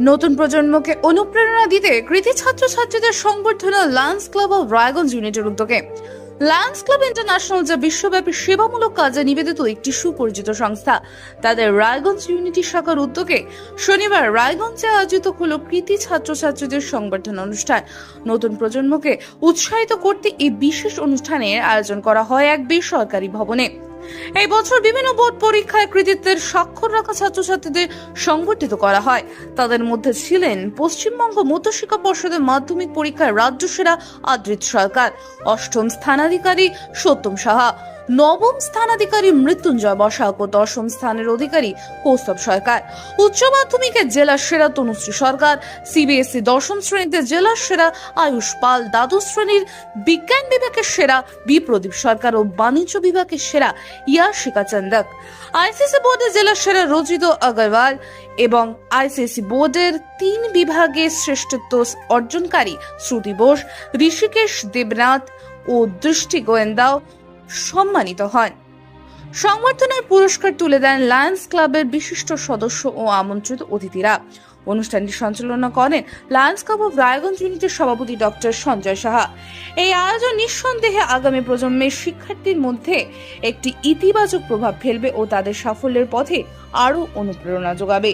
নতুন প্রজন্মকে অনুপ্রেরণা দিতে কৃতি ছাত্রছাত্রীদের সংবর্ধনা লায়ন্স ক্লাব অফ রায়গঞ্জ ইউনিটের উদ্যোগে। লায়ন্স ক্লাব ইন্টারন্যাশনাল যা বিশ্বব্যাপী সেবামূলক কাজে নিবেদিত একটি সুপরিচিত সংস্থা, তাদের রায়গঞ্জ ইউনিটি শাখার উদ্যোগে শনিবার রায়গঞ্জে আয়োজিত হল কৃতি ছাত্রছাত্রীদের সংবর্ধনা অনুষ্ঠান। নতুন প্রজন্মকে উৎসাহিত করতে এই বিশেষ অনুষ্ঠানের আয়োজন করা হয় এক বেসরকারি ভবনে। এই বছর বিভিন্ন বোর্ড পরীক্ষায় কৃতিত্বের স্বাক্ষর রাখা ছাত্রছাত্রীদের সংগঠিত করা হয়। তাদের মধ্যে ছিলেন পশ্চিমবঙ্গ মধ্যশিক্ষা পর্ষদের মাধ্যমিক পরীক্ষায় রাজ্য সেরা আদৃত সরকার। অষ্টম স্থানাধিকারী সত্যম সাহা। নবম স্থানাধিকারী মৃত্যুঞ্জয় বসাক ও দশম স্থানের অধিকারী কৌস্তব সরকার। উচ্চ মাধ্যমিকে জেলা সেরা তনুশ্রী সরকার, সিবিএসই দশম শ্রেণীতে জেলা সেরা আয়ুষ পাল, দ্বাদশ শ্রেণির বিজ্ঞান বিভাগের সেরা বিপ্রদীপ সরকার ও বাণিজ্য বিভাগের সেরা ইয়াশিকা চন্দক আইসিসি বোর্ডের জেলা সেরা রজিত আগরওয়াল এবং আইসিসি বোর্ডের তিন বিভাগে শ্রেষ্ঠত্ব অর্জনকারী শ্রুতি বোস, ঋষিকেশ দেবনাথ ও দৃষ্টি গোয়েন্দাও সম্মানিত হন। সংবর্ধনার পুরস্কার তুলে দেন লায়ন্স ক্লাবের বিশিষ্ট সদস্য ও আমন্ত্রিত অতিথিরা। অনুষ্ঠানটি সঞ্চালনা করেন লায়ন্স ক্লাব অফ রায়গঞ্জ ইউনিটের সভাপতি ডক্টর সঞ্জয় সাহা। এই আয়োজন নিঃসন্দেহে আগামী প্রজন্মের শিক্ষার্থীর মধ্যে একটি ইতিবাচক প্রভাব ফেলবে ও তাদের সাফল্যের পথে আরও অনুপ্রেরণা যোগাবে।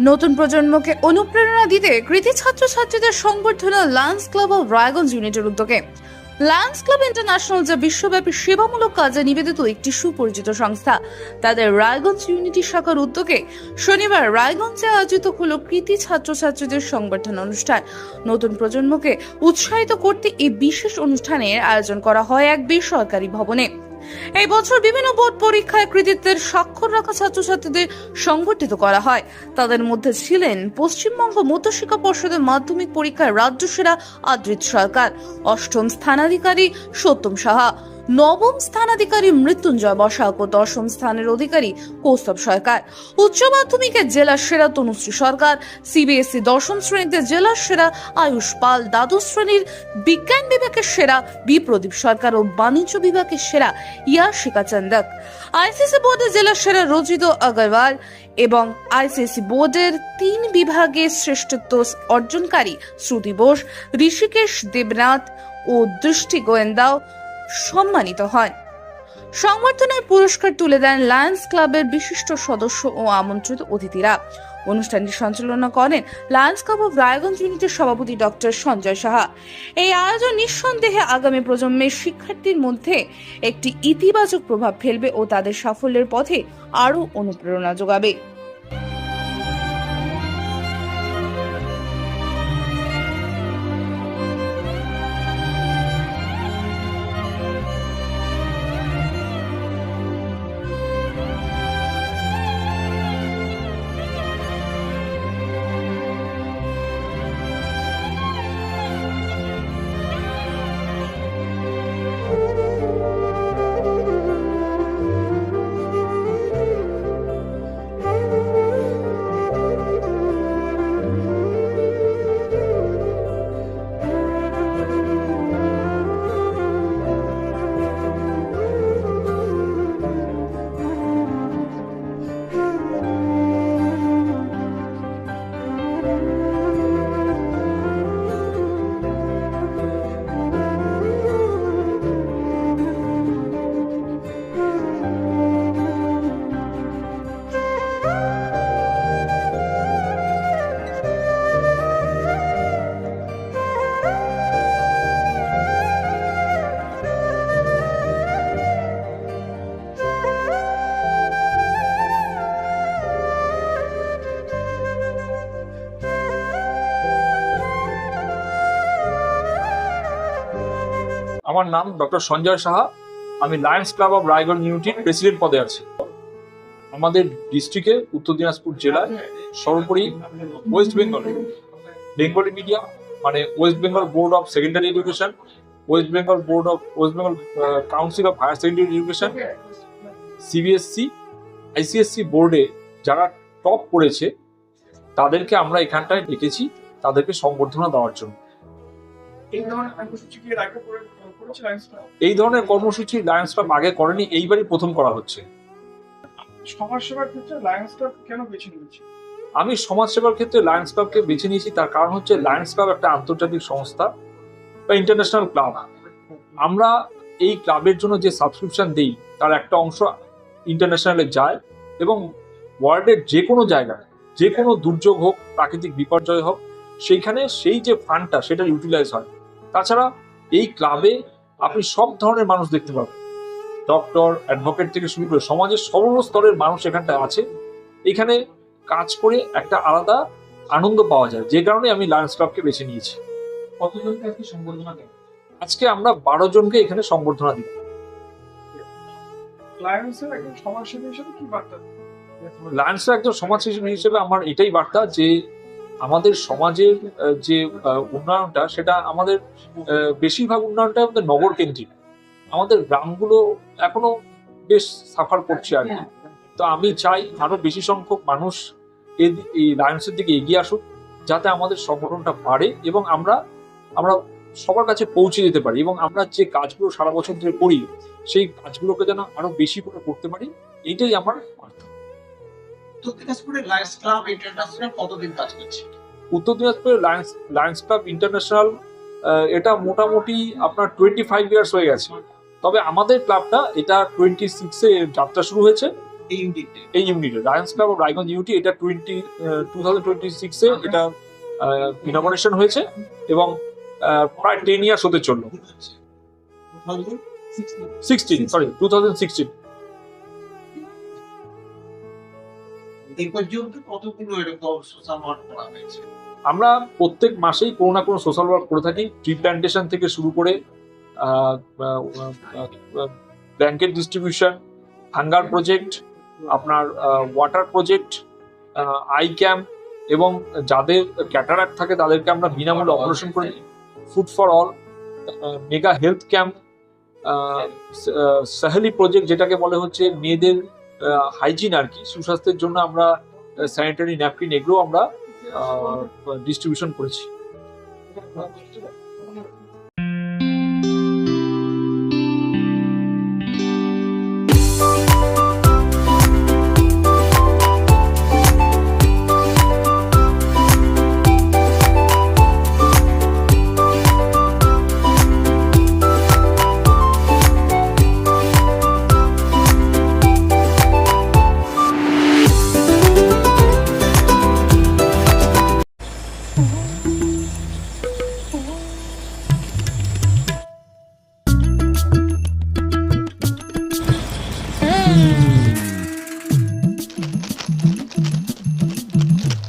নতুন প্রজন্মকে অনুপ্রেরণা দিতে কৃতি ছাত্রছাত্রীদের সংবর্ধনা লায়ন্স ক্লাব অফ রায়গঞ্জ ইউনিটের উদ্যোগে লায়ন্স ক্লাব ইন্টারন্যাশনাল যা বিশ্বব্যাপী সেবামূলক কাজে নিবেদিত একটি সুপরিচিত সংস্থা। তাদের রায়গঞ্জ ইউনিটি শাখার উদ্যোগে শনিবার রায়গঞ্জে আয়োজিত হলো কৃতি ছাত্রছাত্রীদের সংবর্ধনা অনুষ্ঠান। নতুন প্রজন্মকে উৎসাহিত করতে এই বিশেষ অনুষ্ঠানের আয়োজন করা হয় এক বেসরকারি ভবনে। এই বছর বিভিন্ন বোর্ড পরীক্ষায় কৃতিত্বের স্বাক্ষর রাখা ছাত্রছাত্রীদের সংগঠিত করা হয়। তাদের মধ্যে ছিলেন পশ্চিমবঙ্গ মধ্যশিক্ষা পর্ষদের মাধ্যমিক পরীক্ষায় রাজ্য সেরা আদৃত সরকার, অষ্টম স্থানাধিকারী সত্যম সাহা। নবম স্থানাধিকারী মৃত্যুঞ্জয় বসাক ও দশম স্থানের অধিকারী কৌস্তব সরকার। উচ্চ মাধ্যমিকে জেলা সেরা তনুশ্রী সরকার, সিবিএসই দশম শ্রেণীতে জেলা সেরা আয়ুষ পাল, দ্বাদশ শ্রেণির বিজ্ঞান বিভাগের সেরা বিপ্রদীপ সরকার ও বাণিজ্য বিভাগের সেরা ইয়াশিকা চন্দক আইসিসি বোর্ডের জেলা সেরা রজিত আগরওয়াল এবং আইসিসি বোর্ডের তিন বিভাগে শ্রেষ্ঠত্ব অর্জনকারী শ্রুতি বোস, ঋষিকেশ দেবনাথ ও দৃষ্টি গোয়েন্দাও সম্মানিত হন। সংবর্ধনার পুরস্কার তুলে দেন লায়ন্স ক্লাবের বিশিষ্ট সদস্য ও আমন্ত্রিত অতিথিরা। অনুষ্ঠানটি সঞ্চালনা করেন লায়ন্স ক্লাব অফ রায়গঞ্জ ইউনিটের সভাপতি ডক্টর সঞ্জয় সাহা। এই আয়োজন নিঃসন্দেহে আগামী প্রজন্মের শিক্ষার্থীর মধ্যে একটি ইতিবাচক প্রভাব ফেলবে ও তাদের সাফল্যের পথে আরও অনুপ্রেরণা যোগাবে। আমার নাম ডক্টর সঞ্জয় সাহা। আমি লায়ন্স ক্লাব অফ রায়গঞ্জ ইউনিটির প্রেসিডেন্ট পদে আছি। আমাদের ডিস্ট্রিক্টে উত্তর দিনাজপুর জেলায় সর্বোপরি ওয়েস্ট বেঙ্গল বেঙ্গলি মিডিয়াম মানে West Bengal board of secondary education West Bengal board of West Bengal council of higher secondary education CBSC ICSC বোর্ডে যারা টপ করেছে তাদেরকে আমরা এখানটায় ডেকেছি, তাদেরকে সংবর্ধনা দেওয়ার জন্য। এই ধরনের কর্মসূচি কি আগে করেছে লায়ন্স ক্লাব? এই ধরনের কর্মসূচি লায়ন্স ক্লাব আগে করেনি এইবারই প্রথম করা হচ্ছে। সমাজ সেবার ক্ষেত্রে লায়ন্স ক্লাব কেন বেছে নিয়েছে? আমি সমাজসেবার ক্ষেত্রে লায়ন্স ক্লাবকে বেছে নিয়েছি তার কারণ হচ্ছে লায়ন্স ক্লাব একটা আন্তর্জাতিক সংস্থা বা ইন্টারন্যাশনাল ক্লাব আমরা এই ক্লাবের জন্য যে সাবস্ক্রিপশন দিই তার একটা অংশ ইন্টারন্যাশনালে যায় এবং ওয়ার্ল্ডের যে কোনো জায়গায় যে কোনো দুর্যোগ হোক প্রাকৃতিক বিপর্যয় হোক সেইখানে সেই যে ফান্ডটা সেটা ইউটিলাইজ হয়। তাছাড়া এই ক্লাবে আপনি সব ধরনের মানুষ দেখতে পাবেন। ডক্টর অ্যাডভোকেট থেকে শুরু করে সমাজের সর্বস্তরের মানুষ এখানটায় আছে। এখানে কাজ করে একটা আলাদা আনন্দ পাওয়া যায় যে কারণে আমি লায়ন্স ক্লাবকে বেছে নিয়েছি। কতজনকে আজকে সম্বর্ধনা দেন? আজকে আমরা বারো জনকে এখানে সম্বর্ধনা দিই লায়ন্সের একজন সমাজসেবী হিসেবে কি বার্তা? লায়ন্সের একজন সমাজসেবী হিসেবে আমার এটাই বার্তা যে আমাদের সমাজের যে উন্নয়নটা সেটা আমাদের বেশিরভাগ উন্নয়নটা আমাদের নগর কেন্দ্রিক আমাদের গ্রামগুলো এখনও বেশ সাফার করছে আর কি। তো আমি চাই আরও বেশি সংখ্যক মানুষ এই লায়ন্সের দিকে এগিয়ে আসুক যাতে আমাদের সংগঠনটা বাড়ে এবং আমরা আমরা সবার কাছে পৌঁছে যেতে পারি এবং আমরা যে কাজগুলো সারা বছর ধরে করি সেই কাজগুলোকে যেন আরও বেশি করে করতে পারি এইটাই আমার বার্তা উত্তর দিনাজপুরে লায়ন্স ক্লাব ইন্টারন্যাশনাল কতদিন কাজ করছে? উত্তর দিনাজপুরের লায়ন্স লায়ন্স ক্লাব ইন্টারন্যাশনাল এটা মোটামুটি আপনার টোয়েন্টি ফাইভ ইয়ার্স হয়ে গেছে। তবে আমাদের ক্লাবটা এটা টোয়েন্টি সিক্সে যাত্রা শুরু হয়েছে। এই ইউনিটে? এই ইউনিটে Lions club of Raiganj unity এটা টোয়েন্টি টু থাউজেন্ড টোয়েন্টি সিক্সে এটা ইনগরেশন হয়েছে এবং প্রায় টেন ইয়ার্স হতে চলল। Sixteen sorry two thousand sixteen এই পর্যন্ত কতগুলো এরকম সোশ্যাল ওয়ার্ক করা হয়েছে? আমরা প্রত্যেক মাসেই কোনো না কোনো সোশ্যাল ওয়ার্ক করে থাকি ট্রি প্ল্যান্টেশন থেকে শুরু করে ব্যাংকের ডিস্ট্রিবিউশন হাঙ্গার প্রজেক্ট আপনার ওয়াটার প্রজেক্ট আই ক্যাম্প এবং যাদের ক্যাটারাক্ট থাকে তাদেরকে আমরা বিনামূল্যে অপারেশন করে food for all mega health camp Saheli project যেটাকে বলে হচ্ছে মেয়েদের হাইজিন আর কি। সুস্বাস্থ্যের জন্য আমরা স্যানিটারি ন্যাপকিন এগুলো আমরা ডিস্ট্রিবিউশন করেছি।